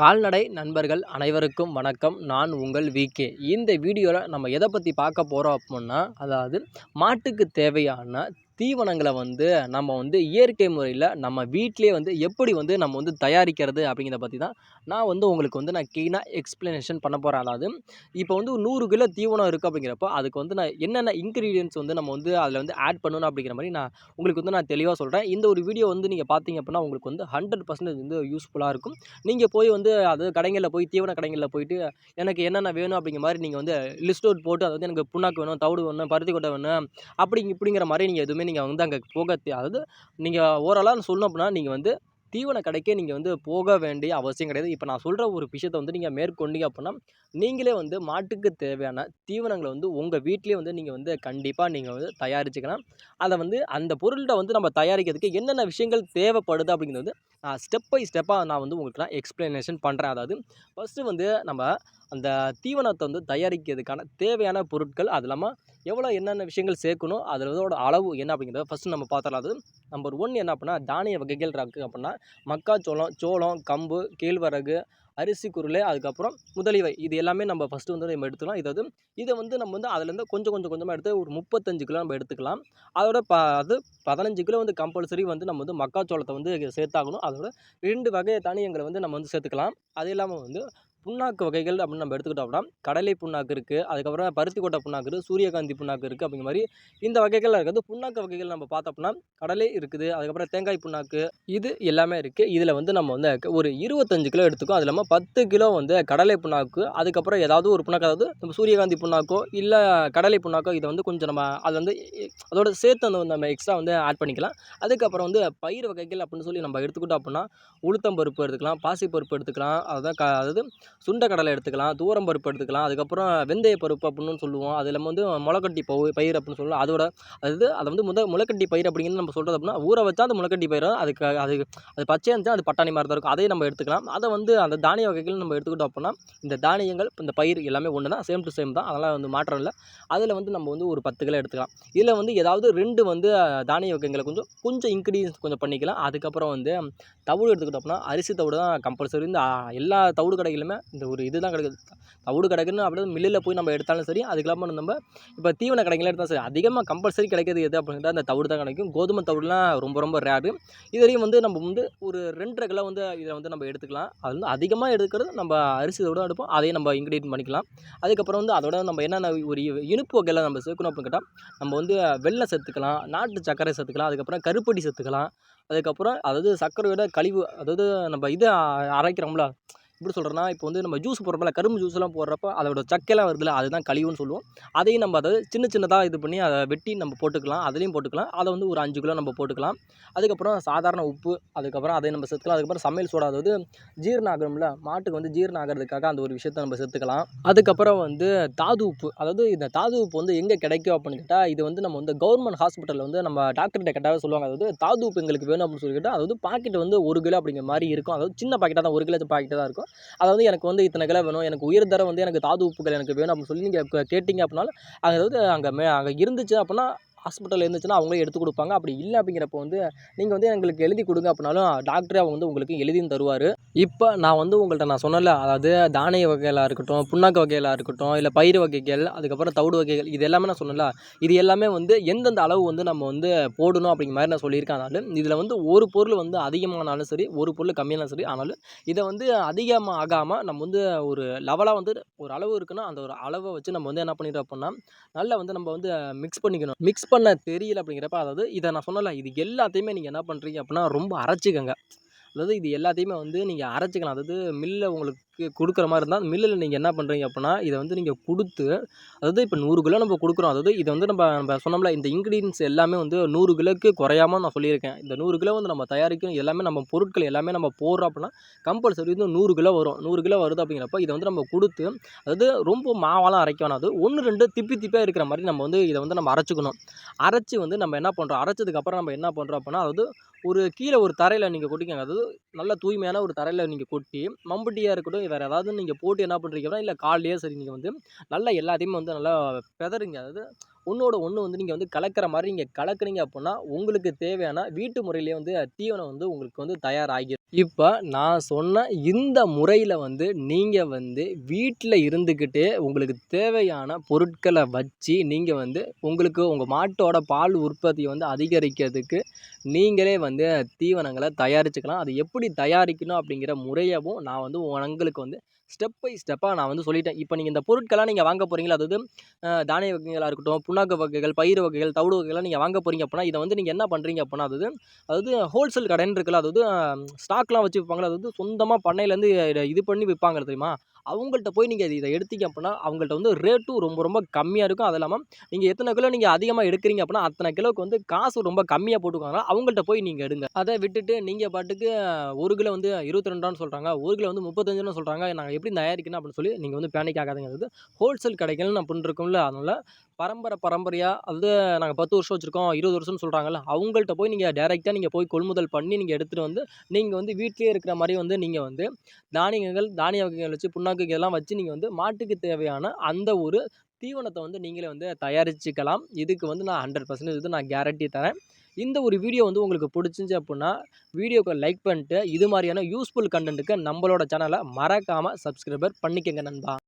கால்நடை நண்பர்கள் அனைவருக்கும் வணக்கம். நான் உங்கள் விகே இந்த வீடியோவில் நம்ம எதை பற்றி பார்க்க போகிறோம் அப்புடின்னா அதாவது மாட்டுக்கு தேவையான தீவனங்களை வந்து நம்ம வந்து இயற்கை முறையில் நம்ம வீட்டிலே வந்து எப்படி வந்து நம்ம வந்து தயாரிக்கிறது அப்படிங்கிறத பற்றி தான் நான் வந்து உங்களுக்கு வந்து நான் க்ளீனாக எக்ஸ்ப்ளனேஷன் பண்ண போகிறேன் அதாவது இப்போ வந்து நூறு கிலோ தீவனம் இருக்குது அப்படிங்கிறப்போ அதுக்கு வந்து நான் என்னென்ன இன்க்ரீடியன்ஸ் வந்து நம்ம வந்து அதில் வந்து ஆட் பண்ணணும் அப்படிங்கிற மாதிரி நான் உங்களுக்கு வந்து நான் தெளிவாக சொல்கிறேன் இந்த ஒரு வீடியோ வந்து நீங்கள் பார்த்தீங்க அப்படின்னா உங்களுக்கு வந்து ஹண்ட்ரட் பர்சன்டேஜ் வந்து யூஸ்ஃபுல்லாக இருக்கும். நீங்கள் போய் வந்து அது கடைகளில் போய் தீவன கடைகளில் போயிட்டு எனக்கு என்னென்ன வேணும் அப்படிங்கிற மாதிரி நீங்கள் வந்து லிஸ்ட் அவுட் போட்டு அது வந்து எனக்கு புண்ணாக்கு வேணும் தவிடு வேணும் பருத்தி கொட்டை வேணும் அப்படி இப்படிங்கிற மாதிரி நீங்கள் எதுவுமே நீங்கள் வந்து அங்கே போக அதாவது நீங்கள் ஓரளவு சொல்லணும் அப்படின்னா நீங்கள் வந்து தீவன கடைக்கே நீங்கள் வந்து போக வேண்டிய அவசியம் கிடையாது. இப்போ நான் சொல்கிற ஒரு விஷயத்த வந்து நீங்கள் மேற்கொண்டீங்க அப்படின்னா நீங்களே வந்து மாட்டுக்கு தேவையான தீவனங்களை வந்து உங்கள் வீட்லேயே வந்து நீங்கள் வந்து கண்டிப்பாக நீங்கள் வந்து தயாரிச்சுக்கலாம். அதை வந்து அந்த பொருள்கிட்ட வந்து நம்ம தயாரிக்கிறதுக்கு என்னென்ன விஷயங்கள் தேவைப்படுது அப்படிங்கிறது வந்து நான் ஸ்டெப் பை ஸ்டெப்பாக நான் வந்து உங்களுக்கு நான் எக்ஸ்ப்ளனேஷன் பண்ணுறேன் அதாவது ஃபஸ்ட்டு வந்து நம்ம அந்த தீவனத்தை வந்து தயாரிக்கிறதுக்கான தேவையான பொருட்கள் அது இல்லாமல் எவ்வளோ என்னென்ன விஷயங்கள் சேர்க்கணும் அதில் அதோட அளவு என்ன அப்படிங்கிறத ஃபஸ்ட்டு நம்ம பார்த்துடலாம். அது நம்பர் ஒன் என்ன அப்படின்னா தானிய வகைகள் இருக்குது அப்படின்னா மக்காச்சோளம் சோளம் கம்பு கேழ்வரகு அரிசி குருளை அதுக்கப்புறம் முதலிவை இது எல்லாமே நம்ம ஃபஸ்ட்டு வந்து நம்ம எடுத்துக்கலாம். இதை வந்து இதை வந்து நம்ம வந்து அதுலேருந்து கொஞ்சம் கொஞ்சம் கொஞ்சமாக எடுத்து ஒரு முப்பத்தஞ்சு கிலோ நம்ம எடுத்துக்கலாம். அதோட ப அது பதினஞ்சு கிலோ வந்து கம்பல்சரி வந்து நம்ம வந்து மக்காச்சோளத்தை வந்து சேர்த்தாகணும். அதோட ரெண்டு வகையை தானியங்களை வந்து நம்ம வந்து சேர்த்துக்கலாம். அது இல்லாமல் வந்து புண்ணாக்கு வகைகள் அப்படின்னு நம்ம எடுத்துக்கிட்டோம் அப்படின்னா கடலை புண்ணாக்கு இருக்குது அதுக்கப்புறம் பருத்தி கொட்டை புண்ணாக்கு இருக்குது சூரியகாந்தி புண்ணாக்கு இருக்குது அப்படிங்கிற மாதிரி இந்த வகைகள் இருக்குது புண்ணாக்கு வகைகள் நம்ம பார்த்தோம்னா கடலை இருக்குது அதுக்கப்புறம் தேங்காய் புண்ணாக்கு இது எல்லாமே இருக்குது இதில் வந்து நம்ம வந்து ஒரு இருபத்தஞ்சு கிலோ எடுத்துக்கோ அது இல்லாமல் பத்து கிலோ வந்து கடலை புண்ணாக்கு அதுக்கப்புறம் ஏதாவது ஒரு புண்ணாக்கு அதாவது நம்ம சூரியகாந்தி புண்ணாக்கோ இல்லை கடலை புண்ணாக்கோ இதை வந்து கொஞ்சம் நம்ம அது வந்து அதோட சேர்த்து அந்த நம்ம எக்ஸ்ட்ரா வந்து ஆட் பண்ணிக்கலாம். அதுக்கப்புறம் வந்து பயிர் வகைகள் அப்படின்னு சொல்லி நம்ம எடுத்துக்கிட்டோம் அப்படின்னா உளுத்தம் பருப்பு எடுத்துக்கலாம் பாசி பருப்பு எடுத்துக்கலாம் அதுதான் க அதாவது சுண்டக்கடலை எடுத்துக்கலாம் தூரம் பருப்பு எடுத்துக்கலாம் அதுக்கப்புறம் வெந்தய பருப்பு அப்படின்னு சொல்லுவோம். அது இல்லாமல் வந்து முளைக்கட்டி பவு பயிர் அப்படின்னு சொல்லுவோம். அதோட அது அதை வந்து முத முளைக்கட்டி பயிர் அப்படிங்கிறது நம்ம சொல்கிறது அப்படின்னா ஊற வச்சா அந்த முளைக்கட்டி பயிர் அதுக்கு அது அது பச்சையாக இருந்துச்சா அது பட்டாணி மாதிரி தான் இருக்கும். அதையும் நம்ம எடுத்துக்கலாம். அதை வந்து அந்த தானிய வகைகள் நம்ம எடுத்துக்கிட்டோம் அப்படின்னா இந்த தானியங்கள் இந்த பயிர் எல்லாமே ஒன்று தான் சேம் டு சேம் தான். அதெல்லாம் வந்து மாற்றம் இல்லை. அதில் வந்து நம்ம வந்து ஒரு பத்து கிலோ எடுத்துக்கலாம். இதில் வந்து ஏதாவது ரெண்டு வந்து தானிய வகைகளை கொஞ்சம் கொஞ்சம் இன்க்ரீடியன்ஸ் கொஞ்சம் பண்ணிக்கலாம். அதுக்கப்புறம் வந்து தவிடு எடுத்துக்கிட்டோம் அப்படின்னா அரிசி தவிடு தான் கம்பல்சரி இந்த எல்லா தவிடு கடைகளுமே இந்த ஒரு இது தான் கிடைக்குது. தவிடு கிடைக்குன்னு அப்படியே மில்லில் போய் நம்ம எடுத்தாலும் சரி அதுக்கு இல்லாமல் நம்ம இப்போ தீவன கடைகளில் எடுத்தாலும் சரி அதிகமாக கம்பல்சரி கிடைக்கிறது எது அப்படின்னா அந்த தவிடு தான் கிடைக்கும். கோதுமை தவிடுலாம் ரொம்ப ரொம்ப ரேரு இதுலேயும் வந்து நம்ம வந்து ஒரு ரெண்டரை கிலோ வந்து இதை வந்து நம்ம எடுத்துக்கலாம். அது வந்து அதிகமாக எடுக்கிறது நம்ம அரிசி தவிடு எடுப்போம். அதையும் நம்ம இன்க்ரீடியன்ட் பண்ணிக்கலாம். அதுக்கப்புறம் வந்து அதோட நம்ம என்னென்ன ஒரு இனிப்பு வகையில் நம்ம சேர்க்கணும் அப்படின்னு கேட்டால் நம்ம வந்து வெள்ளம் சேர்த்துக்கலாம் நாட்டு சர்க்கரை சேர்த்துக்கலாம் அதுக்கப்புறம் கருப்பட்டி சேர்த்துக்கலாம். அதுக்கப்புறம் அதாவது சர்க்கரையோட கழிவு அதாவது நம்ம இதை அரைக்கிறோம்ல எப்படி சொல்கிறேன்னா இப்போ வந்து நம்ம ஜூஸ் போடுறப்பல கரும்பு ஜூஸ்லாம் போடுறப்ப அதோட சக்கையெல்லாம் வருதுல்ல அதுதான் கழிவுன்னு சொல்லுவோம். அதையும் நம்ம அதை சின்ன சின்னதாக இது பண்ணி அதை வெட்டி நம்ம போட்டுக்கலாம் அதுலேயும் போட்டுக்கலாம். அதை வந்து ஒரு அஞ்சு கிலோ நம்ம போட்டுக்கலாம். அதுக்கப்புறம் சாதாரண உப்பு அதுக்கப்புறம் அதை நம்ம சேர்த்துக்கலாம். அதுக்கப்புறம் சமையல் சோடா அதாவது ஜீரணம் மாட்டுக்கு வந்து ஜீரணம் ஆகிறதுக்காக அந்த ஒரு விஷயத்தை நம்ம சேர்த்துக்கலாம். அதுக்கப்புறம் வந்து தாது உப்பு அதாவது இந்த தாது உப்பு வந்து எங்கே கிடைக்கும் அப்படின்னு கேட்டால் இது வந்து நம்ம வந்து கவர்மெண்ட் ஹாஸ்பிட்டலில் வந்து நம்ம டாக்டர்கிட்ட கேட்டாவே சொல்லுவாங்க. அதாவது தாது உப்பு எங்களுக்கு வேணும் அப்படின்னு சொல்லிட்டு அதாவது பாக்கெட் வந்து ஒரு கிலோ அப்படிங்கிற மாதிரி இருக்கும். அதாவது சின்ன பாக்கெட்டாக தான் ஒரு கிலோ பாக்கெட்டாக தான் இருக்கும். அதாவது எனக்கு வந்து இத்தனை கிலோ வேணும் எனக்கு உயர் தரம் வந்து எனக்கு தாது உப்புகள் எனக்கு வேணும் அப்படின்னு சொல்லி நீங்கள் கேட்டிங்க அப்படின்னாலும் அதாவது அங்கே மே அங்கே இருந்துச்சு அப்படின்னா ஹாஸ்பிட்டல் இருந்துச்சுன்னா அவங்களே எடுத்து கொடுப்பாங்க. அப்படி இல்லை அப்படிங்கிறப்ப வந்து நீங்கள் வந்து எங்களுக்கு எழுதி கொடுங்க அப்படின்னாலும் டாக்டரே அவங்க வந்து உங்களுக்கு எழுதியும் தருவார். இப்போ நான் வந்து உங்கள்கிட்ட நான் சொன்னல அதாவது தானிய வகைகளாக இருக்கட்டும் புண்ணாக்கு வகைகளாக இருக்கட்டும் இல்லை பயிர் வகைகள் அதுக்கப்புறம் தவிடு வகைகள் இது எல்லாமே நான் சொன்னல இது எல்லாமே வந்து எந்தெந்த அளவு வந்து நம்ம வந்து போடணும் அப்படிங்கிற மாதிரி நான் சொல்லியிருக்கேன் ஆனாலும் இதில் வந்து ஒரு பொருள் வந்து அதிகமானாலும் சரி ஒரு பொருள் கம்மியானாலும் சரி ஆனாலும் இதை வந்து அதிகமாக ஆகாமல் நம்ம வந்து ஒரு லெவலாக வந்து ஒரு அளவு இருக்குன்னா அந்த ஒரு அளவை வச்சு நம்ம வந்து என்ன பண்ணிடுறோம் அப்படின்னா நல்லா வந்து நம்ம வந்து மிக்ஸ் பண்ணிக்கணும். மிக்ஸ் பண்ண தெரியல அப்படிங்கிறப்ப அதாவது இதை நான் சொன்னல இது எல்லாத்தையுமே நீங்கள் என்ன பண்ணுறீங்க அப்படின்னா ரொம்ப அரைச்சிக்கங்க. அதாவது இது எல்லாத்தையுமே வந்து நீங்கள் அரைச்சிக்கலாம். அதாவது மில்லில் உங்களுக்கு கொடுக்குற மாதிரி இருந்தால் மில்லில் நீங்கள் என்ன பண்ணுறீங்க அப்படின்னா இதை வந்து நீங்கள் கொடுத்து அதாவது இப்போ நூறு கிலோ நம்ம கொடுக்குறோம். அதாவது இதை வந்து நம்ம நம்ம சொன்னோம்ல இந்த இன்க்ரீடியன்ஸ் எல்லாமே வந்து நூறு கிலோக்கு குறையாமல் நான் சொல்லியிருக்கேன். இந்த நூறு கிலோ வந்து நம்ம தயாரிக்கணும் எல்லாமே நம்ம பொருட்கள் எல்லாமே நம்ம போடுறோம் அப்படின்னா கம்பல்சரி வந்து நூறு கிலோ வரும். நூறு கிலோ வருது அப்படிங்கிறப்ப இதை வந்து நம்ம கொடுத்து அதாவது ரொம்ப மாவெல்லாம் அரைக்க வேணாம். அது ஒன்று ரெண்டு திப்பி திப்பியாக இருக்கிற மாதிரி நம்ம வந்து இதை வந்து நம்ம அரைச்சிக்கணும். அரைச்சி வந்து நம்ம என்ன பண்ணுறோம் அரைச்சதுக்கப்புறம் நம்ம என்ன பண்ணுறோம் அப்படின்னா அதாவது ஒரு கீழே ஒரு தரையில் நீங்கள் கொட்டிக்கங்க. அதாவது நல்ல தூய்மையான ஒரு தரையில் நீங்கள் கொட்டி மம்பட்டியாக இருக்கட்டும் வேறு ஏதாவது நீங்கள் போட்டு என்ன பண்ணுறீங்கன்னா இல்லை கால்லையே சரி நீங்கள் வந்து நல்லா எல்லாத்தையுமே வந்து நல்லா பெதருங்க அதாவது ஒன்றோட ஒன்று வந்து நீங்கள் வந்து கலக்கிற மாதிரி நீங்கள் கலக்குறீங்க அப்படின்னா உங்களுக்கு தேவையான வீட்டு முறையிலேயே வந்து தீவனம் வந்து உங்களுக்கு வந்து தயாராகிடும் இப்போ நான் சொன்ன இந்த முறையில் வந்து நீங்கள் வந்து வீட்டில் இருந்துக்கிட்டே உங்களுக்கு தேவையான பொருட்களை வச்சு நீங்கள் வந்து உங்களுக்கு உங்கள் மாட்டோட பால் உற்பத்தியை வந்து அதிகரிக்கிறதுக்கு நீங்களே வந்து தீவனங்களை தயாரிச்சுக்கலாம். அது எப்படி தயாரிக்கணும் அப்படிங்கிற முறையவும் நான் வந்து உங்களுக்கு வந்து ஸ்டெப் பை ஸ்டெப்பாக நான் வந்து சொல்லிட்டேன். இப்போ நீங்கள் இந்த பொருட்கள்லாம் நீங்கள் வாங்க போகிறீங்களா அதாவது தானிய வகைகளாக இருக்கட்டும் புண்ணாக்கு வகைகள் பயிர் வகைகள் தவிடு வகைகள்லாம் நீங்கள் வாங்க போகிறீங்க அப்படின்னா இதை வந்து நீங்கள் என்ன பண்ணுறீங்க அப்படின்னா அதாவது அதாவது ஹோல்சேல் கடைன்னு இருக்குல்ல அதாவது ஸ்டாக்லாம் வச்சு விற்பாங்களா அதாவது சொந்தமாக பண்ணையிலேருந்து இது பண்ணி விற்பாங்க தெரியுமா? அவங்கள்ட்ட போய் நீங்கள் இதை எடுத்தீங்க அப்படின்னா அவங்கள்ட்ட வந்து ரேட்டும் ரொம்ப ரொம்ப கம்மியாக இருக்கும். அது இல்லாமல் நீங்கள் எத்தனை கிலோ நீங்கள் அதிகமாக எடுக்கிறீங்க அப்படின்னா அத்தனை கிலோவுக்கு வந்து காசு ரொம்ப கம்மியாக போட்டுக்குவாங்க. அவங்கள்ட்ட போய் நீங்கள் எடுங்க. அதை விட்டுட்டு நீங்கள் பாட்டுக்கு ஒரு கிலோ வந்து இருபத்தி ரெண்டான்னு சொல்கிறாங்க ஒரு கிலோ வந்து முப்பத்தஞ்சுன்னு சொல்கிறாங்க நாங்கள் எப்படி தயாரிக்கணும் அப்படின்னு சொல்லி நீங்கள் வந்து பேனிக் ஆகாதுங்கிறது ஹோல்சேல் கடைகள்னு அப்படின்னு இருக்கோம்ல. அதனால் பரம்பரை பரம்பரையாக அது நாங்கள் பத்து வருஷம் வச்சுருக்கோம் இருபது வருஷம்னு சொல்கிறாங்கல்ல அவங்கள்ட்ட போய் நீங்கள் டேரெக்டாக நீங்கள் போய் கொள்முதல் பண்ணி நீங்கள் எடுத்துகிட்டு வந்து நீங்கள் வந்து வீட்டிலேயே இருக்கிற மாதிரி வந்து நீங்கள் வந்து தானியங்கள் தானிய வகைகள் வச்சு புண்ணாக்கு இதெல்லாம் வச்சு நீங்கள் வந்து மாட்டுக்கு தேவையான அந்த ஒரு தீவனத்தை வந்து நீங்களே வந்து தயாரிச்சுக்கலாம். இதுக்கு வந்து நான் ஹண்ட்ரட் பர்சன்டேஜ் வந்து நான் கேரண்டி தரேன். இந்த ஒரு வீடியோ வந்து உங்களுக்கு பிடிச்சிருந்துச்சி அப்படின்னா வீடியோக்கு லைக் பண்ணிட்டு இது மாதிரியான யூஸ்ஃபுல் கண்டென்ட்டுக்கு நம்மளோட சேனலை மறக்காமல் சப்ஸ்கிரைபர் பண்ணிக்கங்க நண்பா.